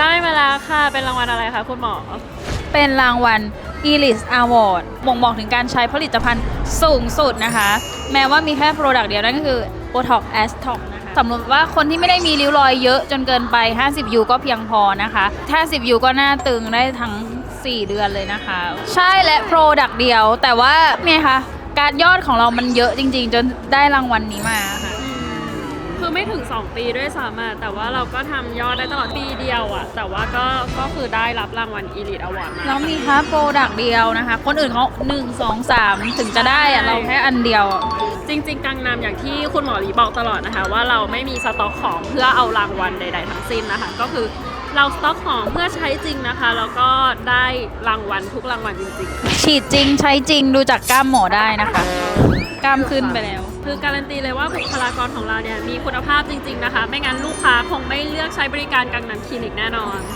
ได้มาแล้วค่ะ เป็นรางวัลอะไรคะคุณหมอ เป็นรางวัล e l i s Award บ่งบอกถึงการใช้ผลิตภัณฑ์สูงสุดนะคะ แม้ว่ามีแค่ Product เดียวนั่นก็คือ Botox a s t o x นะคะสำหรับว่าคนที่ไม่ได้มีริ้วรอยเยอะจนเกินไป 50 U ก็เพียงพอนะคะ50 U ก็หน้าตึงได้ทั้ง 4 เดือนเลยนะคะ ใช่และ Product เดียว แต่ว่าเนี่ยค่ะการยอดของเรามันเยอะจริง ๆ จนได้รางวัลนี้มาค่ะ คือไม่ถึง 2 ปีด้วยซ้ำอะแต่ว่าเราก็ทำยอดได้ตลอดปีเดียวอะแต่ว่าก็ก็คือได้รับรางวัล Elite Award มา เรามีแค่โปรดักต์เดียวนะคะ คนอื่นเขา1 2 3ถึงจะได้อะเราแค่อันเดียวอะจริง ๆ กังนำอย่างที่คุณหมอหลีบอกตลอดนะคะ ว่าเราไม่มีสต็อกของเพื่อเอารางวัลใด ๆ ทั้งสิ้นนะคะ ก็คือเราสต็อกของเพื่อใช้จริงนะคะ แล้วก็ได้รางวัลทุกรางวัลจริง ๆ ฉีดจริงใช้จริงดูจากกล้ามหมอได้นะคะ กล้ามขึ้นไปแล้ว คือการันตีเลยว่าบุคลากรของเราเนี่ยมีคุณภาพจริง ๆนะคะ ไม่งั้นลูกค้าคงไม่เลือกใช้บริการกังนันคลินิกแน่นอน